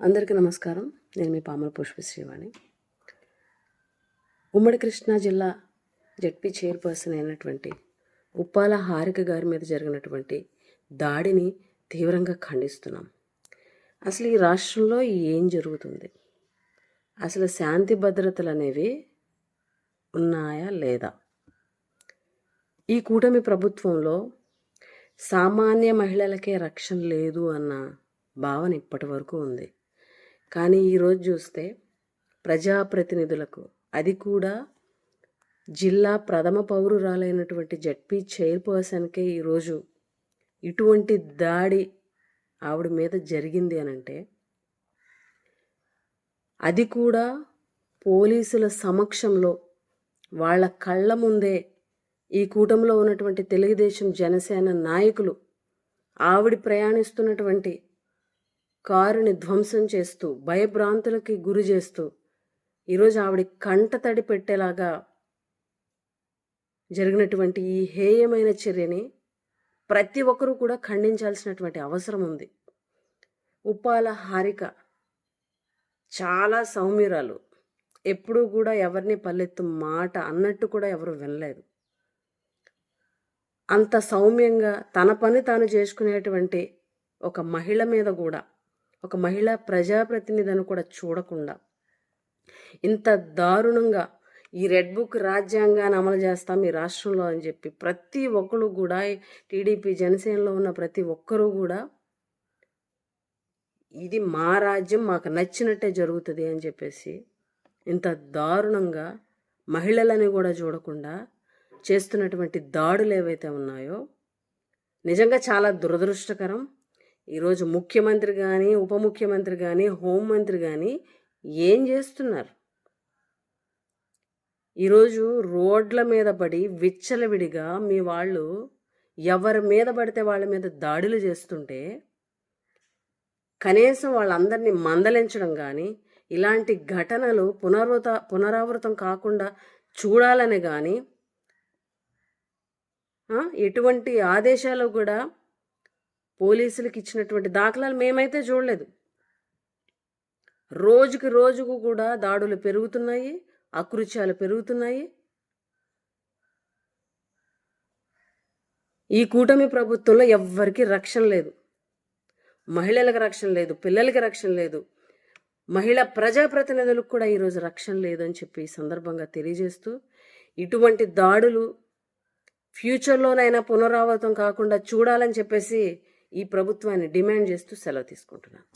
అందరికీ నమస్కారం. నేను మీ పాముల పుష్ప శ్రీవాణి ఉమ్మడి కృష్ణా జిల్లా జడ్పీ చైర్పర్సన్ అయినటువంటి ఉప్పాల హారిక గారి మీద జరిగినటువంటి దాడిని తీవ్రంగా ఖండిస్తున్నాం. అసలు ఈ రాష్ట్రంలో ఏం జరుగుతుంది? అసలు శాంతి భద్రతలు అనేవి ఉన్నాయా లేదా? ఈ కూటమి ప్రభుత్వంలో సామాన్య మహిళలకే రక్షణ లేదు అన్న భావన ఇప్పటి వరకు ఉంది. కానీ ఈరోజు చూస్తే ప్రజాప్రతినిధులకు అది కూడా జిల్లా ప్రథమ పౌరురాలైనటువంటి జడ్పీ చైర్పర్సన్కే ఈరోజు ఇటువంటి దాడి ఆవిడ మీద జరిగింది అని అంటే అది కూడా పోలీసుల సమక్షంలో వాళ్ళ కళ్ళ ముందే ఈ కూటమిలో ఉన్నటువంటి తెలుగుదేశం జనసేన నాయకులు ఆవిడ ప్రయాణిస్తున్నటువంటి కారుని ధ్వంసం చేస్తూ భయభ్రాంతులకి గురి చేస్తూ ఈరోజు ఆవిడ కంట తడి పెట్టేలాగా జరిగినటువంటి ఈ హేయమైన చర్యని ప్రతి ఒక్కరూ కూడా ఖండించాల్సినటువంటి అవసరం ఉంది. ఉప్పాల హారిక చాలా సౌమ్యురాలు. ఎప్పుడూ కూడా ఎవరిని పల్లెత్తు మాట అన్నట్టు కూడా ఎవరు వినలేదు. అంత సౌమ్యంగా తన పని తాను చేసుకునేటువంటి ఒక మహిళ మీద కూడా ఒక మహిళా ప్రజాప్రతినిధిని కూడా చూడకుండా ఇంత దారుణంగా ఈ రెడ్ బుక్ రాజ్యాంగాన్ని అమలు చేస్తాం ఈ రాష్ట్రంలో అని చెప్పి ప్రతి ఒక్కరు కూడా టీడీపీ జనసేనలో ఉన్న ప్రతి ఒక్కరూ కూడా ఇది మా రాజ్యం మాకు నచ్చినట్టే జరుగుతుంది అని చెప్పేసి ఇంత దారుణంగా మహిళలని కూడా చూడకుండా చేస్తున్నటువంటి దాడులు ఏవైతే ఉన్నాయో నిజంగా చాలా దురదృష్టకరం. ఈరోజు ముఖ్యమంత్రి కానీ ఉప ముఖ్యమంత్రి కానీ హోంమంత్రి కానీ ఏం చేస్తున్నారు? ఈరోజు రోడ్ల మీద పడి విచ్చలవిడిగా మీ వాళ్ళు ఎవరి మీద పడితే వాళ్ళ మీద దాడులు చేస్తుంటే కనీసం వాళ్ళందరినీ మందలించడం కానీ ఇలాంటి ఘటనలు పునరుత పునరావృతం కాకుండా చూడాలని కానీ ఎటువంటి ఆదేశాలు కూడా పోలీసులకు ఇచ్చినటువంటి దాఖలాలు మేమైతే చూడలేదు. రోజుకి రోజుకు కూడా దాడులు పెరుగుతున్నాయి అకృత్యాలు పెరుగుతున్నాయి. ఈ కూటమి ప్రభుత్వంలో ఎవ్వరికీ రక్షణ లేదు. మహిళలకు రక్షణ లేదు పిల్లలకి రక్షణ లేదు. మహిళా ప్రజాప్రతినిధులకు కూడా ఈరోజు రక్షణ లేదని చెప్పి ఈ సందర్భంగా తెలియజేస్తూ ఇటువంటి దాడులు ఫ్యూచర్లోనైనా పునరావృతం కాకుండా చూడాలని చెప్పేసి ఈ ప్రభుత్వాన్ని డిమాండ్ చేస్తూ సెలవు తీసుకుంటున్నాను.